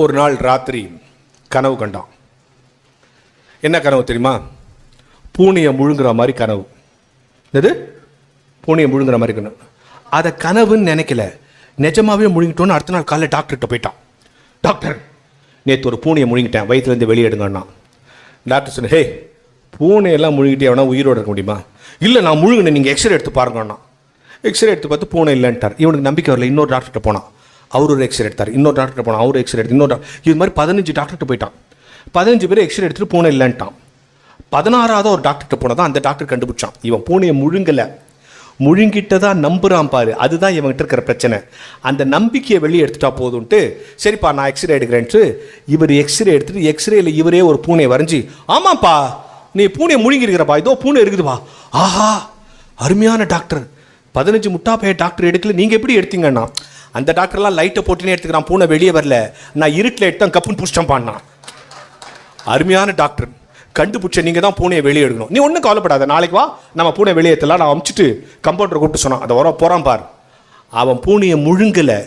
ஒரு நாள் ராத்திரி கனவு கண்டான். என்ன கனவு தெரியுமா? பூனையை முழுங்குற மாதிரி கனவு. என்னது? பூனையை முழுங்குற மாதிரி கனவு. அதை கனவுன்னு நினைக்கல. நிஜமாகவே முழுங்கிட்டோன்னு அடுத்த நாள் காலைல டாக்டர்கிட்ட போயிட்டான். டாக்டர் நேற்று ஒரு பூனையை முழுங்கிட்டேன். வயிற்றுலேருந்து வெளியேடுங்கன்னா டாக்டர் சொன்ன ஹே பூனையெல்லாம் முழுங்கிட்டே வேணா உயிரோடு இருக்க முடியுமா? இல்லை நான் முழுங்கினேன். நீங்கள் எக்ஸ்ரே எடுத்து பாருங்கண்ணா எக்ஸ்ரே எடுத்து பார்த்து பூனை இல்லைன்ட்டார். இவனுக்கு நம்பிக்கை வரல. இன்னொரு டாக்டர்கிட்ட போனான். அவர் ஒரு எக்ஸ்ரே எடுத்தார். இன்னொரு டாக்டர் போனால் அவர் எக்ஸ்ரே எடுத்து இன்னொரு இது மாதிரி பதினஞ்சு டாக்டர்கிட்ட போயிட்டான். பதினஞ்சு பேர் எக்ஸ்ரே எடுத்துகிட்டு பூனை இல்லைன்ட்டான். பதினாறாவது ஒரு டாக்டர்கிட்ட போனதான் அந்த டாக்டர் கண்டுபிடிச்சான். இவன் பூனையை முழுங்கலை. முழுங்கிட்டதா நம்புறான் பாரு. அதுதான் இவன்கிட்ட இருக்கிற பிரச்சனை. அந்த நம்பிக்கையை வெளியே எடுத்துட்டா போதும்ட்டு சரிப்பா நான் எக்ஸ்ரே எடுக்கிறேன்ட்டு இவர் எக்ஸ்ரே எடுத்துட்டு எக்ஸ்ரேயில் இவரே ஒரு பூனையை வரைஞ்சி ஆமாப்பா நீ பூனையை முழுங்கிருக்கிறப்பா இதோ பூனை இருக்குதுப்பா. ஆஹா அருமையான டாக்டர் பதினஞ்சு முட்டாப்பைய டாக்டர் எடுக்கல. நீங்கள் எப்படி எடுத்தீங்கன்னா? அந்த டாக்டர்லாம் லைட்டை போட்டுனே எடுத்துக்கிறான் பூனை வெளியே வரல. நான் இருட்டில் எடுத்தேன் கப்புன்னு புஷ்டம் பாடினா அருமையான டாக்டர் கண்டுபிடிச்ச நீங்கள் தான் பூனையை வெளியே எடுக்கணும். நீ ஒன்றும் கவலைப்படாத. நாளைக்கு வா நம்ம பூனை வெளியேற்றலாம் நான் அமுச்சிட்டு கம்பவுண்டரை கூப்பிட்டு சொன்னான். அதை வர போகிறான் பார். அவன் பூனையை முழுங்கலை.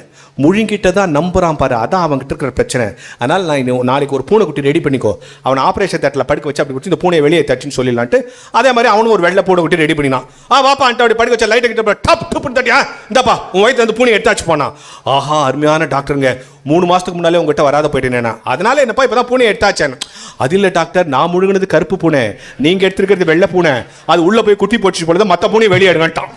முழுங்கிட்ட தான் நம்புகிறான் பாரு. அதான் அவன்கிட்ட இருக்கிற பிரச்சனை. அதனால் நான் இன்னும் நாளைக்கு ஒரு பூனை குட்டி ரெடி பண்ணிக்கோ. அவன் ஆப்ரேஷன் தட்டில் படுக்க வச்சு அப்படி வச்சு இந்த பூனையை வெளியே தச்சுன்னு சொல்லிடலான்ட்டு அதே மாதிரி அவனும் ஒரு வெள்ளை பூனை குட்டி ரெடி பண்ணினான். ஆ வாப்பா அன்ட்டு அப்படி படுக்க வச்சா லைட்டை கிட்ட டப் டப்புன்னு தட்டியா? இந்தாப்பா உன் வயிற்று வந்து பூனை எடுத்தாச்சு போனான் ஆஹா அருமையான டாக்டருங்க மூணு மாதத்துக்கு முன்னாலே உங்ககிட்ட வராத போயிட்டேனேண்ணா அதனால என்னப்பா இப்போ தான் பூனை எடுத்தாச்சேன் அது இல்லை டாக்டர் நான் முழுங்கினது கருப்பு பூனை. நீங்கள் எடுத்துருக்கிறது வெள்ளை பூனை. அது உள்ளே போய் குட்டி போச்சு பொழுது மற்ற பூனையை வெளியே எடுங்கட்டான்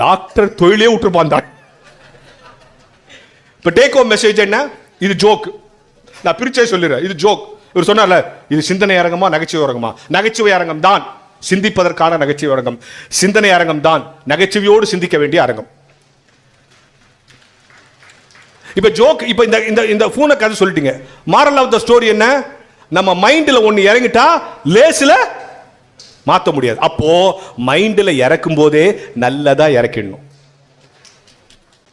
டாக்டர் தொழிலே விட்டுருப்பான் தான் இப்போ டேக் ஹோம் மெசேஜ் என்ன? இது ஜோக் நான் பிரிச்சே சொல்லிடுறேன். இது ஜோக் இவர் சொன்னார்ல இது சிந்தனை அரங்கமா நகைச்சுவை அரங்கமா நகைச்சுவை அரங்கம் தான் சிந்திப்பதற்கான நகைச்சுவை அரங்கம் சிந்தனை அரங்கம் தான் நகைச்சுவையோடு சிந்திக்க வேண்டிய அரங்கம். இப்போ ஜோக் இப்போ இந்த இந்த இந்த ஃபோனை கதை சொல்லிட்டீங்க. மாரல் ஆஃப் த ஸ்டோரி என்ன? நம்ம மைண்டில் ஒன்று இறங்கிட்டா லேஸில் மாற்ற முடியாது. அப்போது மைண்டில் இறக்கும் போதே நல்லதாக இறக்கிடணும்.